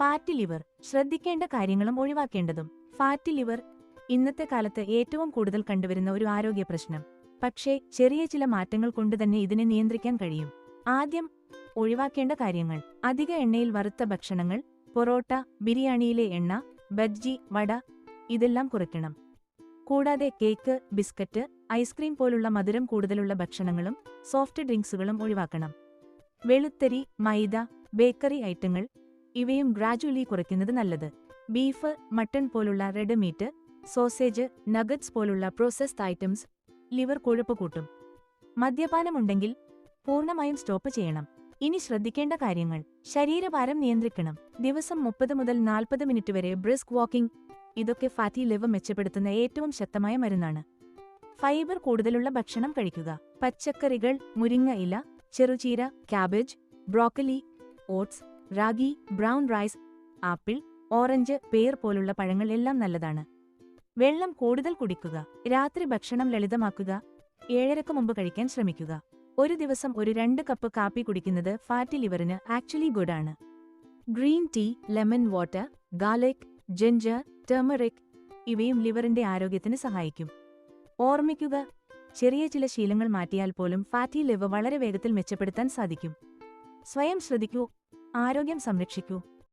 Fat liver ശ്രദ്ധിക്കേണ്ട കാര്യങ്ങളും ഒഴിവാക്കേണ്ടതും. Fat liver ഇന്നത്തെ കാലത്ത് ഏറ്റവും കൂടുതൽ കണ്ടുവരുന്ന ഒരു ആരോഗ്യ പ്രശ്നം. പക്ഷേ ചെറിയ ചില മാറ്റങ്ങൾ കൊണ്ട് തന്നെ ഇതിനെ നിയന്ത്രിക്കാൻ കഴിയും. ആദ്യം ഒഴിവാക്കേണ്ട കാര്യങ്ങൾ. അധിക എണ്ണയിൽ വറുത്ത ഭക്ഷണങ്ങൾ പൊറോട്ട ബിരിയാണിയിലെ എണ്ണ ബജ്ജി വട ഇതെല്ലാം കുറയ്ക്കണം. കൂടാതെ കേക്ക് ബിസ്ക്കറ്റ് ഐസ്ക്രീം പോലുള്ള മധുരം കൂടുതലുള്ള ഭക്ഷണങ്ങളും സോഫ്റ്റ് ഡ്രിങ്ക്സുകളും ഒഴിവാക്കണം. വെളുത്തരി മൈദ ബേക്കറി ഐറ്റങ്ങൾ ഇവയും ഗ്രാജുവലി കുറയ്ക്കുന്നത് നല്ലത്. ബീഫ് മട്ടൺ പോലുള്ള റെഡ് മീറ്റ് സോസേജ് നഗറ്റ്സ് പോലുള്ള പ്രോസസ്ഡ് ഐറ്റംസ് ലിവർ കൊഴുപ്പ് കൂട്ടും. മദ്യപാനമുണ്ടെങ്കിൽ പൂർണമായും സ്റ്റോപ്പ് ചെയ്യണം. ഇനി ശ്രദ്ധിക്കേണ്ട കാര്യങ്ങൾ. ശരീരഭാരം നിയന്ത്രിക്കണം. ദിവസം മുപ്പത് മുതൽ നാൽപ്പത് മിനിറ്റ് വരെ ബ്രിസ്ക് വാക്കിംഗ് ഇതൊക്കെ ഫാറ്റി ലിവർ മെച്ചപ്പെടുത്തുന്ന ഏറ്റവും ശക്തമായ മരുന്നാണ്. ഫൈബർ കൂടുതലുള്ള ഭക്ഷണം കഴിക്കുക. പച്ചക്കറികൾ മുരിങ്ങ ഇല ചെറുചീര cabbage broccoli oats ragi brown rice apple orange pear പോലുള്ള പഴങ്ങൾ എല്ലാം നല്ലതാണ്. വെള്ളം കൂടുതൽ കുടിക്കുക രാത്രി ഭക്ഷണം ലളിതമാക്കുക ഏഴരക്ക് മുമ്പ് കഴിക്കാൻ ശ്രമിക്കുക. ഒരു ദിവസം ഒരു രണ്ട് കപ്പ് കാപ്പി കുടിക്കുന്നത് ഫാറ്റി ലിവറിന് actually ഗുഡാണ്. Green tea lemon water garlic ginger turmeric ഇവയും ലിവറിന്റെ ആരോഗ്യത്തിന് സഹായിക്കും. ഓർമ്മിക്കുക ചെറിയ ചില ശീലങ്ങൾ മാറ്റിയാൽ പോലും ഫാറ്റി ലിവർ വളരെ വേഗത്തിൽ മെച്ചപ്പെടുത്താൻ സാധിക്കും. സ്വയം ശ്രദ്ധിക്കൂ ആരോഗ്യം സംരക്ഷിക്കൂ.